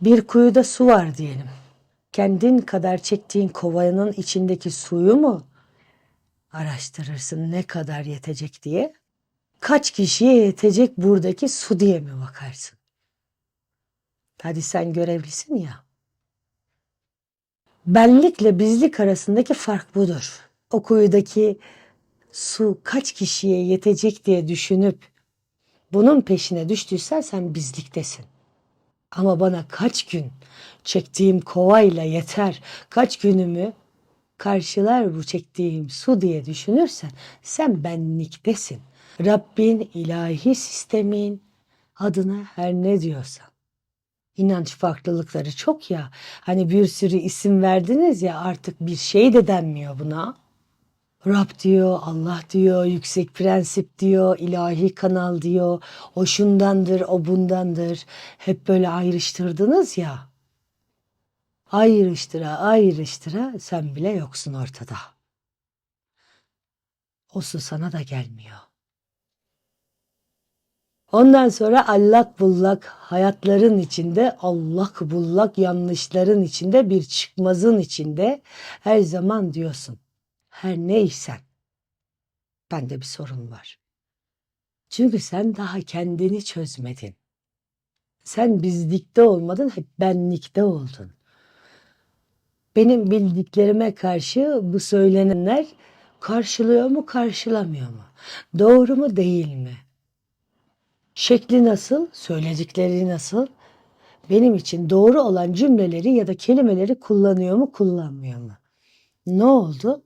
Bir kuyuda su var diyelim. Kendin kadar çektiğin kovanın içindeki suyu mu araştırırsın ne kadar yetecek diye? Kaç kişiye yetecek buradaki su diye mi bakarsın? Hadi sen görevlisin ya. Benlikle bizlik arasındaki fark budur. O kuyudaki su kaç kişiye yetecek diye düşünüp bunun peşine düştüysen sen bizliktesin. Ama bana kaç gün çektiğim kovayla yeter, kaç günümü karşılar bu çektiğim su diye düşünürsen sen benliktesin. Rabbin ilahi sistemin adına her ne diyorsan. İnanç farklılıkları çok ya. Hani bir sürü isim verdiniz ya artık bir şey de denmiyor buna. Rab diyor, Allah diyor, yüksek prensip diyor, ilahi kanal diyor, o şundandır, o bundandır. Hep böyle ayrıştırdınız ya. Ayrıştıra ayrıştıra sen bile yoksun ortada. O su sana da gelmiyor. Ondan sonra allak bullak hayatların içinde, allak bullak yanlışların içinde, bir çıkmazın içinde her zaman diyorsun. Her neysen. Bende bir sorun var. Çünkü sen daha kendini çözmedin. Sen bizlikte olmadın, hep benlikte oldun. Benim bildiklerime karşı bu söylenenler karşılıyor mu, karşılamıyor mu? Doğru mu, değil mi? Şekli nasıl, söyledikleri nasıl? Benim için doğru olan cümleleri ya da kelimeleri kullanıyor mu, kullanmıyor mu? Ne oldu?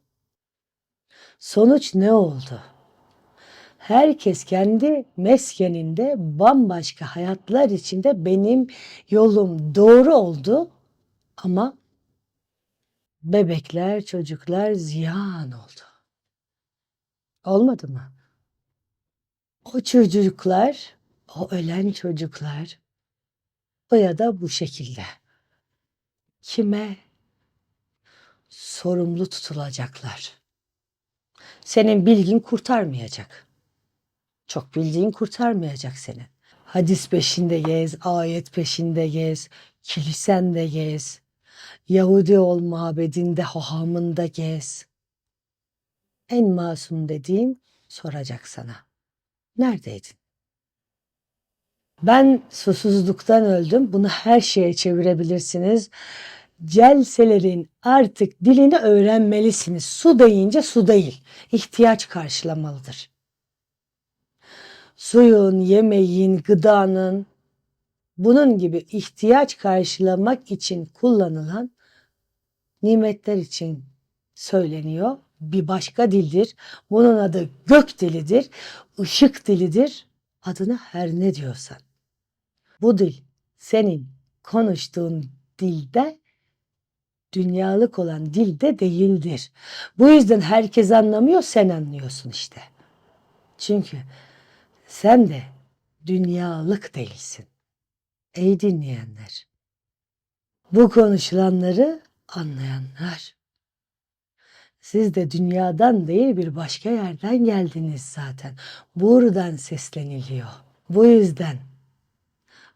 Sonuç ne oldu? Herkes kendi meskeninde bambaşka hayatlar içinde benim yolum doğru oldu ama bebekler, çocuklar ziyan oldu. Olmadı mı? O çocuklar, o ölen çocuklar o ya da bu şekilde kime sorumlu tutulacaklar? Senin bilgin kurtarmayacak. Çok bildiğin kurtarmayacak seni. Hadis peşinde gez, ayet peşinde gez, kilisende gez. Yahudi ol mabedinde, hahamında gez. En masum dediğim soracak sana. Neredeydin? Ben susuzluktan öldüm. Bunu her şeye çevirebilirsiniz. Celselerin artık dilini öğrenmelisiniz. Su deyince su değil. ihtiyaç karşılamalıdır. Suyun, yemeğin, gıdanın bunun gibi ihtiyaç karşılamak için kullanılan nimetler için söyleniyor. Bir başka dildir. Bunun adı gök dilidir, ışık dilidir. Adına her ne diyorsan. Bu dil senin konuştuğun dilde dünyalık olan dilde değildir. Bu yüzden herkes anlamıyor, sen anlıyorsun işte. Çünkü sen de dünyalık değilsin. Ey dinleyenler. Bu konuşulanları anlayanlar. Siz de dünyadan değil bir başka yerden geldiniz zaten. Buradan sesleniliyor. Bu yüzden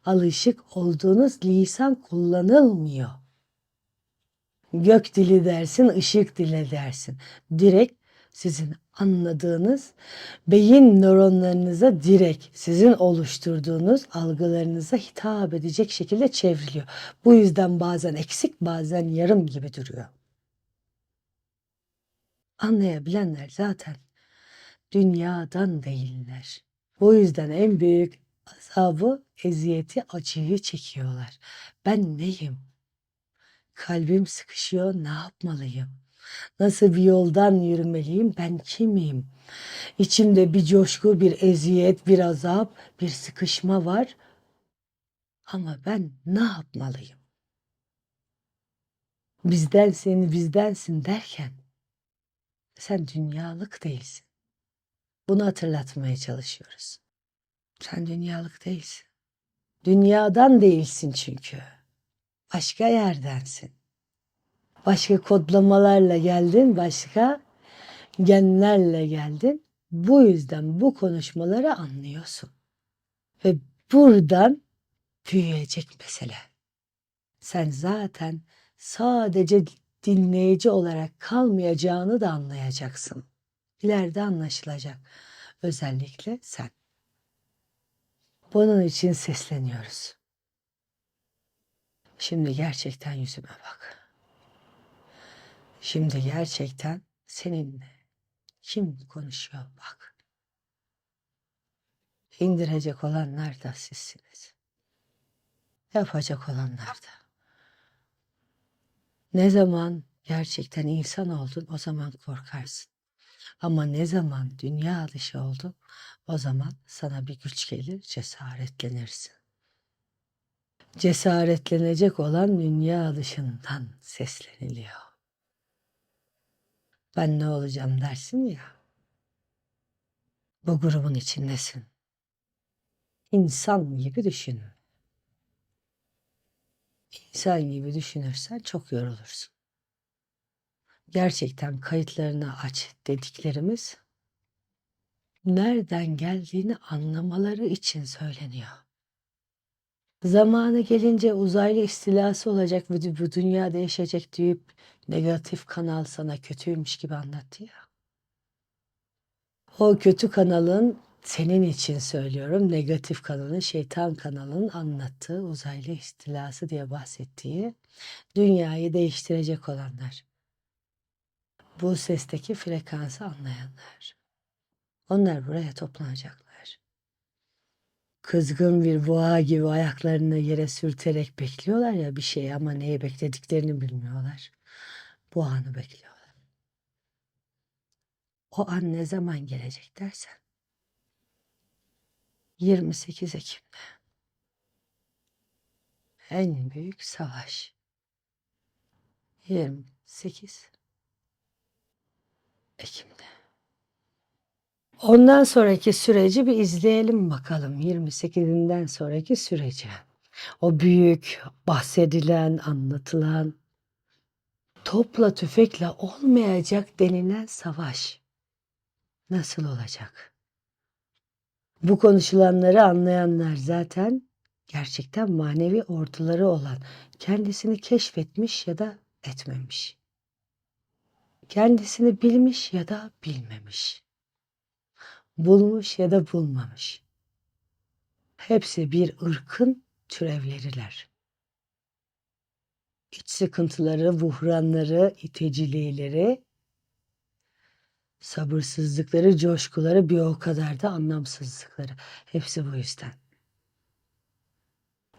alışık olduğunuz lisan kullanılmıyor. Gök dili dersin, ışık dili dersin. Direkt sizin anladığınız beyin nöronlarınıza direkt sizin oluşturduğunuz algılarınıza hitap edecek şekilde çevriliyor. Bu yüzden bazen eksik bazen yarım gibi duruyor. Anlayabilenler zaten dünyadan değiller. O yüzden en büyük azabı, eziyeti, acıyı çekiyorlar. Ben neyim? Kalbim sıkışıyor, ne yapmalıyım? Nasıl bir yoldan yürümeliyim? Ben kimim? İçimde bir coşku, bir eziyet, bir azap, bir sıkışma var. Ama ben ne yapmalıyım? Bizdensin, bizdensin derken sen dünyalık değilsin. Bunu hatırlatmaya çalışıyoruz. Sen dünyalık değilsin. Dünyadan değilsin çünkü. Başka yerdensin. Başka kodlamalarla geldin, başka genlerle geldin. Bu yüzden bu konuşmaları anlıyorsun. Ve buradan büyüyecek mesele. sen zaten sadece dinleyici olarak kalmayacağını da anlayacaksın. İleride anlaşılacak. Özellikle sen. Bunun için sesleniyoruz. Şimdi gerçekten yüzüme bak. Şimdi gerçekten seninle kim konuşuyor bak. İndirecek olanlar da sizsiniz. Yapacak olanlar da. Ne zaman gerçekten insan oldun o zaman korkarsın. Ama ne zaman dünya dışı oldun o zaman sana bir güç gelir cesaretlenirsin. Cesaretlenecek olan dünya dışından sesleniliyor. Ben ne olacağım dersin ya. Bu grubun içindesin. İnsan gibi düşün. İnsan gibi düşünürsen çok yorulursun. Gerçekten kayıtlarını aç dediklerimiz nereden geldiğini anlamaları için söyleniyor. Zamanı gelince uzaylı istilası olacak ve bu dünya değişecek deyip negatif kanal sana kötüymüş gibi anlattı ya. O kötü kanalın senin için söylüyorum negatif kanalın şeytan kanalının anlattığı uzaylı istilası diye bahsettiği dünyayı değiştirecek olanlar. Bu sesteki frekansı anlayanlar. Onlar buraya toplanacaklar. Kızgın bir boğa gibi ayaklarını yere sürterek bekliyorlar ya bir şey ama neyi beklediklerini bilmiyorlar. Bu anı bekliyorlar. O an ne zaman gelecek dersen 28 Ekim'de en büyük savaş 28 Ekim'de. Ondan sonraki süreci bir izleyelim bakalım 28'inden sonraki süreci. O büyük bahsedilen, anlatılan topla tüfekle olmayacak denilen savaş nasıl olacak? Bu konuşulanları anlayanlar zaten gerçekten manevi orduları olan, kendisini keşfetmiş ya da etmemiş. Kendisini bilmiş ya da bilmemiş. Bulmuş ya da bulmamış. Hepsi bir ırkın türevleriler. İç sıkıntıları, buhranları, iteciliğleri, sabırsızlıkları, coşkuları bir o kadar da anlamsızlıkları. Hepsi bu yüzden.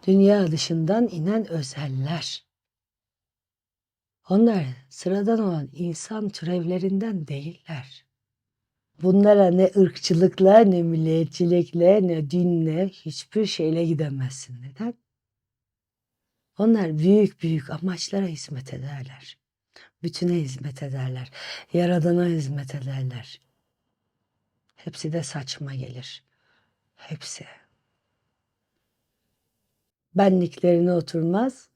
Dünya dışından inen özeller. Onlar sıradan olan insan türevlerinden değiller. Bunlara ne ırkçılıkla, ne milliyetçilikle, ne dinle, hiçbir şeyle gidemezsin. Neden? Onlar büyük büyük amaçlara hizmet ederler. Bütüne hizmet ederler. Yaradana hizmet ederler. Hepsi de saçma gelir. Hepsi. Benliklerine oturmaz,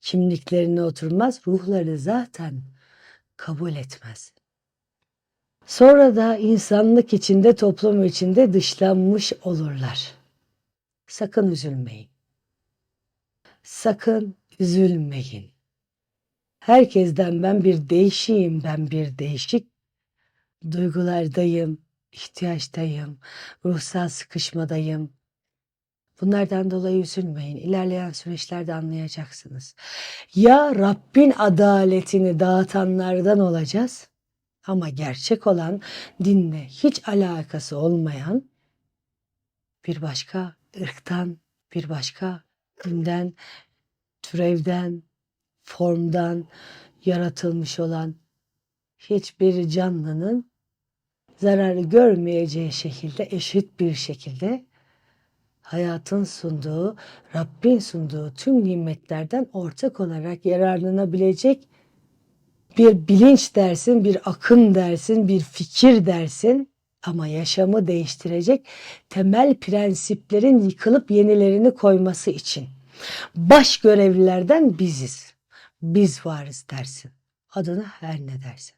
kimliklerine oturmaz, ruhları zaten kabul etmez. Sonra da insanlık içinde, toplum içinde dışlanmış olurlar. Sakın üzülmeyin. Sakın üzülmeyin. Herkesten ben bir değişiyim, ben bir değişik duygulardayım, ihtiyaçtayım, ruhsal sıkışmadayım. Bunlardan dolayı üzülmeyin. İlerleyen süreçlerde anlayacaksınız. Ya Rabbin adaletini dağıtanlardan olacağız ama gerçek olan dinle hiç alakası olmayan bir başka ırktan, bir başka dinden, türevden, formdan yaratılmış olan hiçbir canlının zararı görmeyeceği şekilde eşit bir şekilde hayatın sunduğu, Rabbin sunduğu tüm nimetlerden ortak olarak yararlanabilecek bir bilinç dersin, bir akım dersin, bir fikir dersin ama yaşamı değiştirecek temel prensiplerin yıkılıp yenilerini koyması için. Baş görevlilerden biziz. Biz varız dersin. Adına her ne dersin.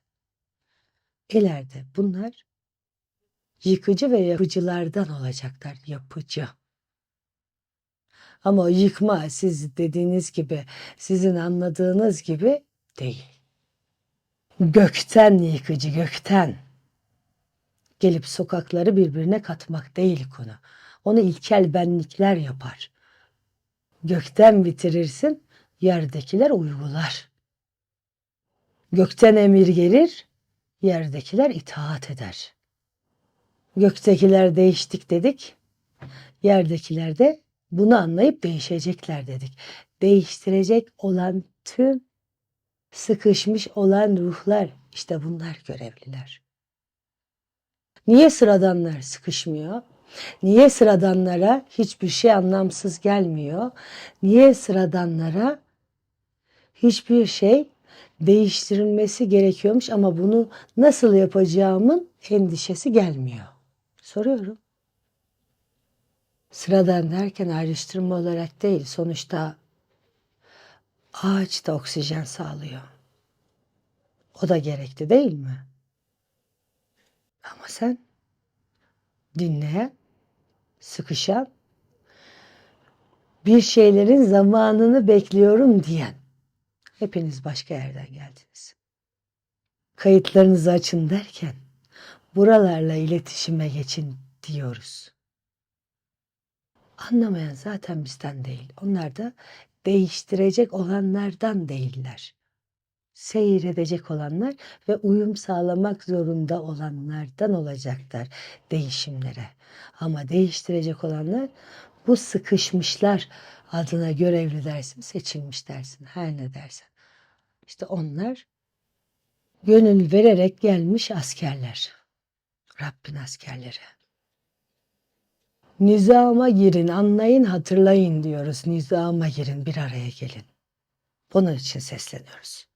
İleride bunlar yıkıcı ve yapıcılardan olacaklar. Yapıcı. Ama yıkma siz dediğiniz gibi, sizin anladığınız gibi değil. Gökten yıkıcı, gökten. Gelip sokakları birbirine katmak değil konu. Onu ilkel benlikler yapar. Gökten bitirirsin, yerdekiler uygular. Gökten emir gelir, yerdekiler itaat eder. Göktekiler değiştik dedik, yerdekiler de bunu anlayıp değişecekler dedik. Değiştirecek olan tüm sıkışmış olan ruhlar işte bunlar görevliler. Niye sıradanlar sıkışmıyor? Niye sıradanlara hiçbir şey anlamsız gelmiyor? Niye sıradanlara hiçbir şey değiştirilmesi gerekiyormuş ama bunu nasıl yapacağımın endişesi gelmiyor? Soruyorum. Sıradan derken ayrıştırma olarak değil. Sonuçta ağaç da oksijen sağlıyor. O da gerekli değil mi? Ama sen dinleyen, sıkışan, bir şeylerin zamanını bekliyorum diyen. Hepiniz başka yerden geldiniz. Kayıtlarınızı açın derken buralarla iletişime geçin diyoruz. Anlamayan zaten bizden değil. Onlar da değiştirecek olanlardan değiller. Seyredecek olanlar ve uyum sağlamak zorunda olanlardan olacaklar değişimlere. Ama değiştirecek olanlar bu sıkışmışlar adına görevli dersin, seçilmiş dersin, her ne dersen. İşte onlar gönül vererek gelmiş askerler. Rabbin askerleri. Nizama girin, anlayın, hatırlayın diyoruz. Nizama girin, bir araya gelin. Bunun için sesleniyoruz.